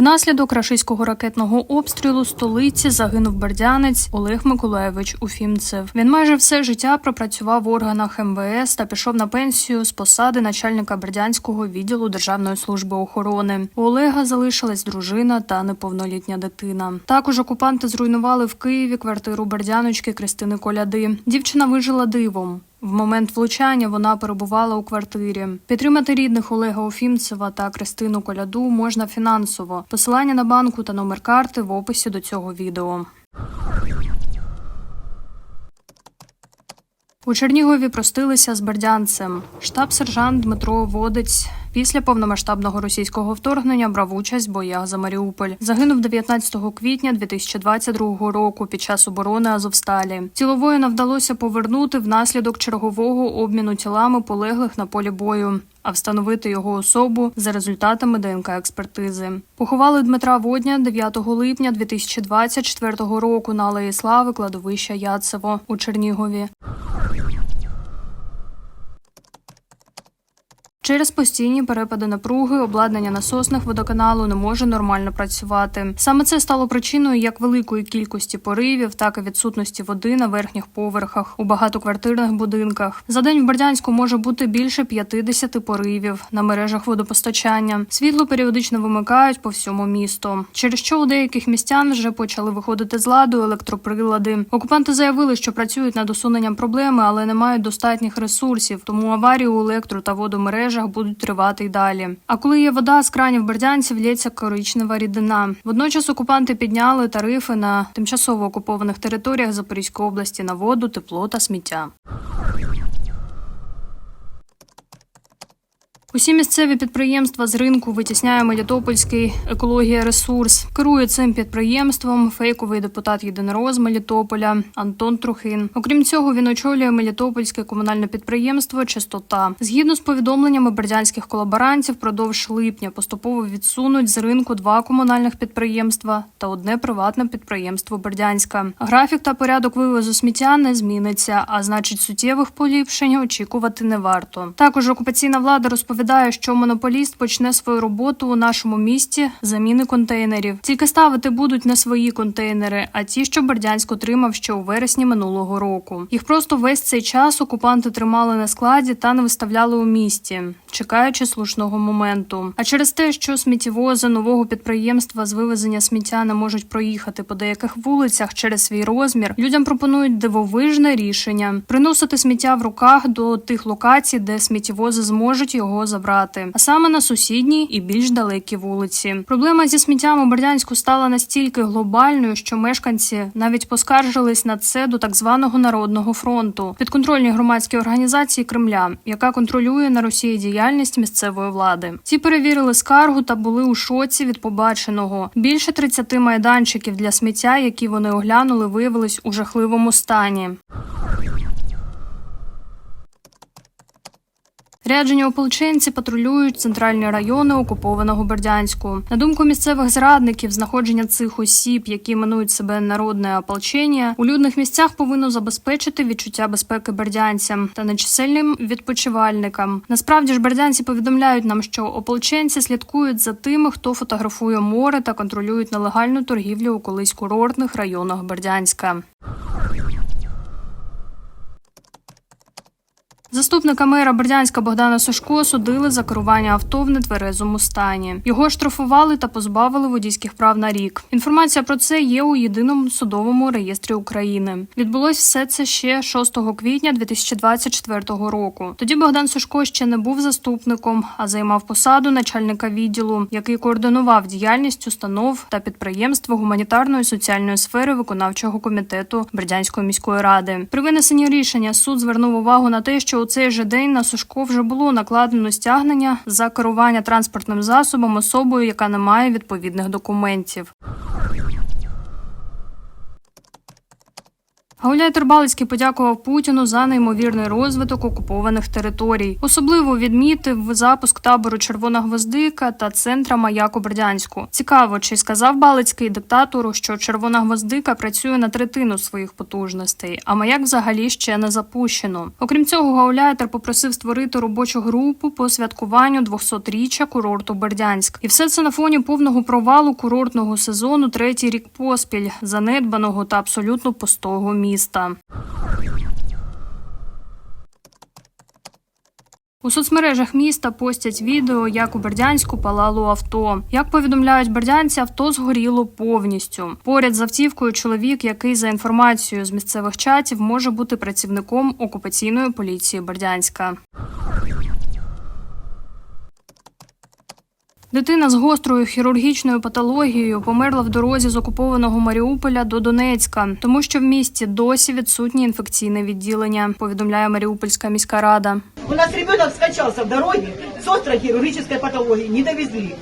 Внаслідок рашистського ракетного обстрілу столиці загинув бердянець Олег Миколаєвич Уфімцев. Він майже все життя пропрацював в органах МВС та пішов на пенсію з посади начальника бердянського відділу Державної служби охорони. У Олега залишилась дружина та неповнолітня дитина. Також окупанти зруйнували в Києві квартиру бердяночки Кристини Коляди. Дівчина вижила дивом. В момент влучання вона перебувала у квартирі. Підтримати рідних Олега Офімцева та Кристину Коляду можна фінансово. Посилання на банку та номер карти в описі до цього відео. У Чернігові простилися з бердянцем. Штаб-сержант Дмитро Водець після повномасштабного російського вторгнення брав участь в боях за Маріуполь. Загинув 19 квітня 2022 року під час оборони Азовсталі. Тіло воїна вдалося повернути внаслідок чергового обміну тілами полеглих на полі бою. А встановити його особу за результатами ДНК експертизи. Поховали Дмитра Водня 9 липня 2024 року на Алеї Слави кладовища Яцево у Чернігові. Через постійні перепади напруги обладнання насосних водоканалу не може нормально працювати. Саме це стало причиною як великої кількості поривів, так і відсутності води на верхніх поверхах у багатоквартирних будинках. За день в Бердянську може бути більше 50 поривів на мережах водопостачання. Світло періодично вимикають по всьому місту. Через що у деяких містян вже почали виходити з ладу електроприлади. Окупанти заявили, що працюють над усуненням проблеми, але не мають достатніх ресурсів, тому аварії у електро та водомережах будуть тривати й далі. А коли є вода з кранів бердянців, лється коричнева рідина. Водночас окупанти підняли тарифи на тимчасово окупованих територіях Запорізької області на воду, тепло та сміття. Усі місцеві підприємства з ринку витісняє Мелітопольський екологія ресурс. Керує цим підприємством фейковий депутат єдинорос Мелітополя Антон Трухин. Окрім цього, він очолює Мелітопольське комунальне підприємство Чистота. Згідно з повідомленнями бердянських колаборантів, продовж липня поступово відсунуть з ринку два комунальних підприємства та одне приватне підприємство Бердянська. Графік та порядок вивозу сміття не зміниться, а значить суттєвих поліпшень очікувати не варто. Також окупаційна влада розповідає, що монополіст почне свою роботу у нашому місті заміни контейнерів. Тільки ставити будуть не свої контейнери, а ті, що Бердянськ отримав ще у вересні минулого року. Їх просто весь цей час окупанти тримали на складі та не виставляли у місті, чекаючи слушного моменту. А через те, що сміттєвози нового підприємства з вивезення сміття не можуть проїхати по деяких вулицях через свій розмір, людям пропонують дивовижне рішення приносити сміття в руках до тих локацій, де сміттєвози зможуть його забрати, а саме на сусідні і більш далекі вулиці. Проблема зі сміттям у Бердянську стала настільки глобальною, що мешканці навіть поскаржились на це до так званого народного фронту, підконтрольні громадські організації Кремля, яка контролює на Росії діяльність місцевої влади. Ці перевірили скаргу та були у шоці від побаченого. Більше 30 майданчиків для сміття, які вони оглянули, виявились у жахливому стані. Ряджені ополченці патрулюють центральні райони окупованого Бердянську. На думку місцевих зрадників, знаходження цих осіб, які іменують себе народне ополчення, у людних місцях повинно забезпечити відчуття безпеки бердянцям та нечисельним відпочивальникам. Насправді ж бердянці повідомляють нам, що ополченці слідкують за тими, хто фотографує море та контролюють нелегальну торгівлю у колись курортних районах Бердянська. Заступника мера Бердянська Богдана Сушко судили за керування авто в нетверезому стані. Його штрафували та позбавили водійських прав на рік. Інформація про це є у єдиному судовому реєстрі України. Відбулось все це ще 6 квітня 2024 року. Тоді Богдан Сушко ще не був заступником, а займав посаду начальника відділу, який координував діяльність установ та підприємств гуманітарної і соціальної сфери виконавчого комітету Бердянської міської ради. При винесенні рішення суд звернув увагу на те, що у цей же день на Сушко вже було накладено стягнення за керування транспортним засобом особою, яка не має відповідних документів. Гауляйтер Балицький подякував Путіну за неймовірний розвиток окупованих територій. Особливо відмітив запуск табору Червона Гвоздика та центра Маяк у Бердянську. Цікаво, чи сказав Балицький диктатору, що Червона Гвоздика працює на третину своїх потужностей, а маяк взагалі ще не запущено. Окрім цього, Гауляйтер попросив створити робочу групу по святкуванню 200-річчя курорту Бердянськ. І все це на фоні повного провалу курортного сезону третій рік поспіль, занедбаного та абсолютно пустого міста. У соцмережах міста постять відео, як у Бердянську палало авто. Як повідомляють бердянці, авто згоріло повністю. Поряд з автівкою чоловік, який за інформацією з місцевих чатів може бути працівником окупаційної поліції Бердянська. Дитина з гострою хірургічною патологією померла в дорозі з окупованого Маріуполя до Донецька, тому що в місті досі відсутнє інфекційне відділення. Повідомляє Маріупольська міська рада. У нас ребенок скачался в дороге с острой хирургической патологией, не довезли.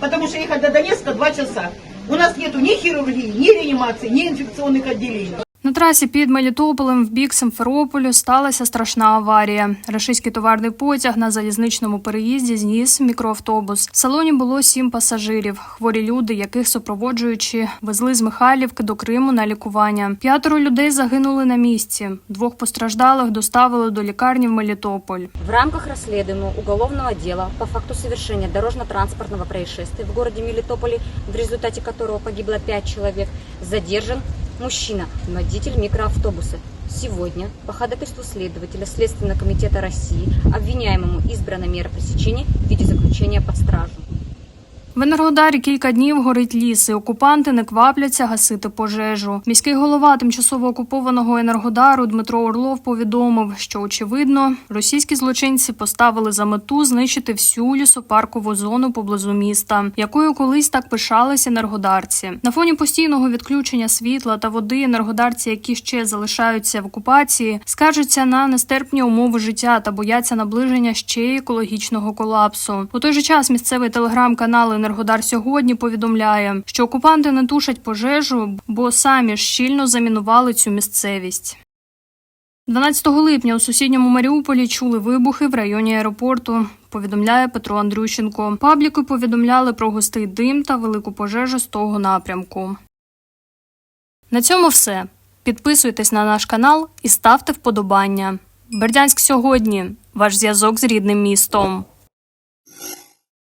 Потому что ехать до Донецка два часа. У нас нету ни хирургии, ни реанимации, ни инфекционных отделений. Трасі під Мелітополем в бік Симферополю сталася страшна аварія. Рашистський товарний потяг на залізничному переїзді зніс мікроавтобус. В салоні було сім пасажирів. Хворі люди, яких супроводжуючи, везли з Михайлівки до Криму на лікування. П'ятеро людей загинули на місці. Двох постраждалих доставили до лікарні в Мелітополь. В рамках расследуемого уголовного дела по факту совершения дорожно-транспортного происшествия в городе Мелитополе, в результате которого погибло 5 человек, задержан мужчина, водитель микроавтобуса. Сегодня по ходатайству следователя Следственного комитета России обвиняемому избрана мера пресечения в виде заключения под стражу. В Енергодарі кілька днів горить ліс, і окупанти не квапляться гасити пожежу. Міський голова тимчасово окупованого Енергодару Дмитро Орлов повідомив, що очевидно російські злочинці поставили за мету знищити всю лісопаркову зону поблизу міста, якою колись так пишалися енергодарці. На фоні постійного відключення світла та води енергодарці, які ще залишаються в окупації, скаржаться на нестерпні умови життя та бояться наближення ще екологічного колапсу. У той же час місцевий телеграм-канал Енергодар сьогодні повідомляє, що окупанти не тушать пожежу, бо самі щільно замінували цю місцевість. 12 липня у сусідньому Маріуполі чули вибухи в районі аеропорту. Повідомляє Петро Андрющенко. Пабліки повідомляли про густий дим та велику пожежу з того напрямку. На цьому все. Підписуйтесь на наш канал і ставте вподобання. Бердянськ сьогодні. Ваш зв'язок з рідним містом.